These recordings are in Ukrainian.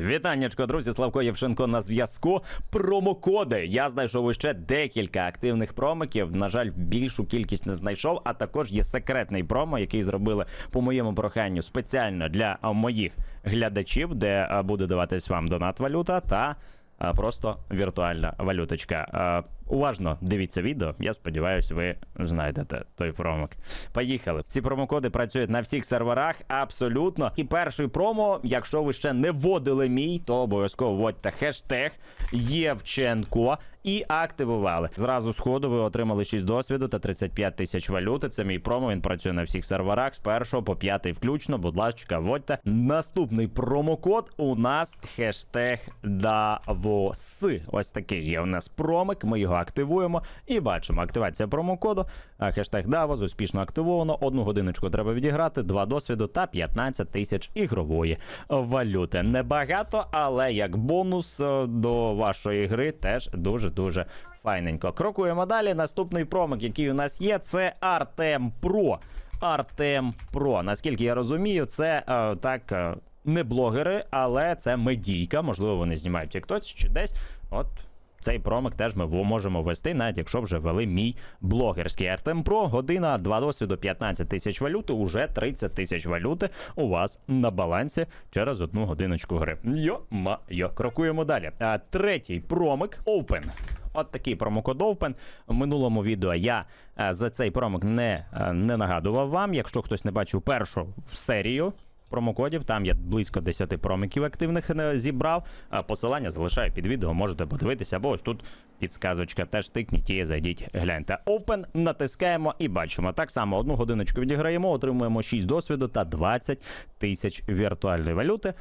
Вітаннячко, друзі, Славко Євшенко на зв'язку. Промокоди. Я знайшов ще декілька активних промиків. На жаль, більшу кількість не знайшов. А також є секретний промо, який зробили по моєму проханню спеціально для моїх глядачів, де буде даватись вам донат валюта та просто віртуальна валюточка. Уважно дивіться відео. Я сподіваюся, ви знайдете той промок. Поїхали. Ці промокоди працюють на всіх серверах. Абсолютно. І перший промо, якщо ви ще не вводили мій, то обов'язково вводьте хештег Євченко і активували. Зразу з ви отримали 6 досвіду та 35 тисяч валюти. Це мій промо. Він працює на всіх серверах з першого по п'ятий включно. Будь ласка, вводьте. Наступний промокод у нас хештег Давос. Ось такий є у нас промик. Ми його активуємо і бачимо. Активація промокоду. Хештег Давос успішно активовано. Одну годиночку треба відіграти, два досвіду та 15 тисяч ігрової валюти. Небагато, але як бонус е, до вашої гри теж дуже дуже файненько. Крокуємо далі. Наступний промик, який у нас є, це Artem Pro. Artem Pro. Наскільки я розумію, це е, так. е, не блогери, але це медійка. Можливо, вони знімають в тіктоці чи десь. От цей промик теж ми можемо ввести, навіть якщо вже ввели мій блогерський Артем Про. Година, два досвіду, 15 тисяч валюти, уже 30 тисяч валюти у вас на балансі через одну годиночку гри. Йо-ма-йо. Крокуємо далі. А, третій промик Open. От такий промокод Open. В минулому відео я е, за цей промик не, е, не нагадував вам. Якщо хтось не бачив першу серію, промокодів. Там я близько 10 промиків активних е, зібрав. Посилання залишаю під відео, можете подивитися, або ось тут підсказочка теж тикніть і зайдіть, гляньте. Open, натискаємо і бачимо. Так само одну годиночку відіграємо, отримуємо 6 досвіду та 20 тисяч віртуальної валюти.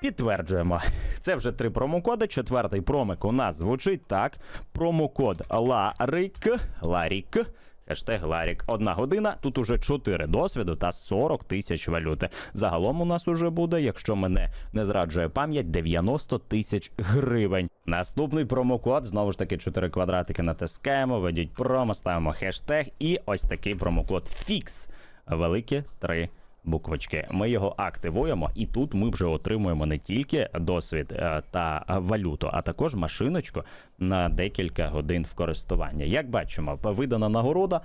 Підтверджуємо. Це вже три промокоди. Четвертий промик у нас звучить так: промокод LARIK, LARIK, Хештег Ларік. Одна година. Тут уже 4 досвіду та 40 тисяч валюти. Загалом у нас уже буде, якщо мене не зраджує пам'ять, 90 тисяч гривень. Наступний промокод. Знову ж таки, 4 квадратики натискаємо, Ведіть промо, ставимо хештег і ось такий промокод FIX. Великі три буквочки. Ми його активуємо, і тут ми вже отримуємо не тільки досвід е, та валюту, а також машиночку на декілька годин в користування. Як бачимо, видана нагорода.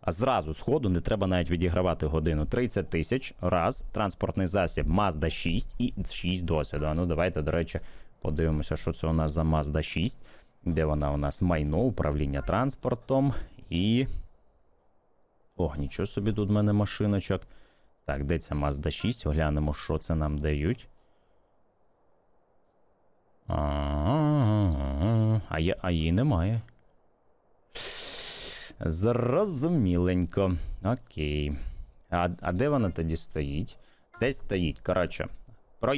А зразу з ходу не треба навіть відігравати годину 30 тисяч раз. Транспортний засіб Mazda 6 і 6 досвіду. Ну давайте, до речі, подивимося, що це у нас за Mazda 6. Де вона у нас майно, управління транспортом і. Ох, нічого собі тут в мене машиночок. Так, де ця Mazda 6? Оглянемо, що це нам дають. А, а, а її немає. Зрозуміленько. Окей. А, а де вона тоді стоїть? Десь стоїть. Коротше.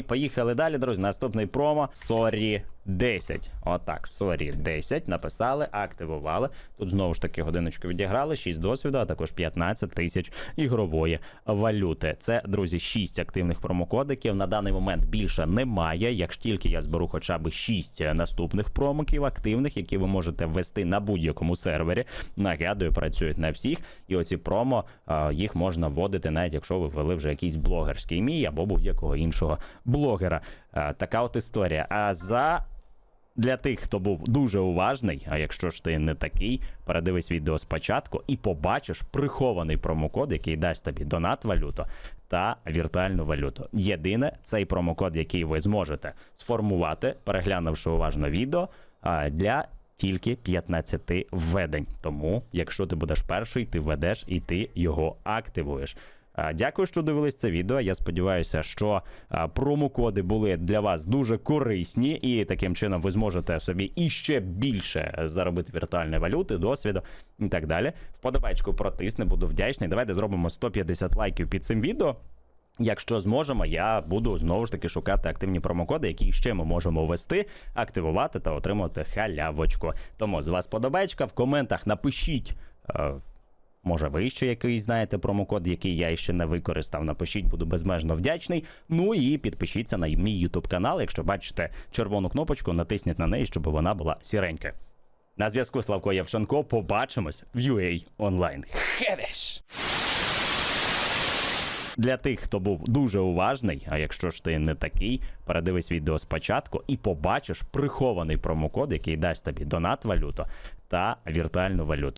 Поїхали далі, друзі. Наступний промо. Sorry 10. Отак, Sorry 10. Написали, активували. Тут знову ж таки годиночку відіграли, 6 досвіду, а також 15 тисяч ігрової валюти. Це, друзі, 6 активних промокодиків. На даний момент більше немає. Як тільки я зберу хоча б 6 наступних промоків активних, які ви можете ввести на будь-якому сервері. Нагадую, працюють на всіх. І оці промо їх можна вводити, навіть якщо ви ввели вже якийсь блогерський мій або будь-якого іншого блогера. Така от історія. А за для тих, хто був дуже уважний, а якщо ж ти не такий, передивись відео спочатку і побачиш прихований промокод, який дасть тобі донат валюту та віртуальну валюту. Єдине, цей промокод, який ви зможете сформувати, переглянувши уважно відео, для тільки 15 введень. Тому, якщо ти будеш перший, ти введеш і ти його активуєш. А, Дякую, що дивились це відео. Я сподіваюся, що а, промокоди були для вас дуже корисні, і таким чином ви зможете собі іще більше заробити віртуальної валюти, досвіду і так далі. Вподобайку протисни, буду вдячний. Давайте зробимо 150 лайків під цим відео. Якщо зможемо, я буду знову ж таки шукати активні промокоди, які ще ми можемо ввести, активувати та отримати халявочку. Тому з вас подобаєчка, в коментах напишіть. Може, ви ще якийсь знаєте промокод, який я ще не використав. Напишіть, буду безмежно вдячний. Ну і підпишіться на мій YouTube канал. Якщо бачите червону кнопочку, натисніть на неї, щоб вона була сіренька. На зв'язку Славко Євшенко. Побачимось в UA онлайн. Хевеш! Для тих, хто був дуже уважний, а якщо ж ти не такий, передивись відео спочатку і побачиш прихований промокод, який дасть тобі донат валюту та віртуальну валюту.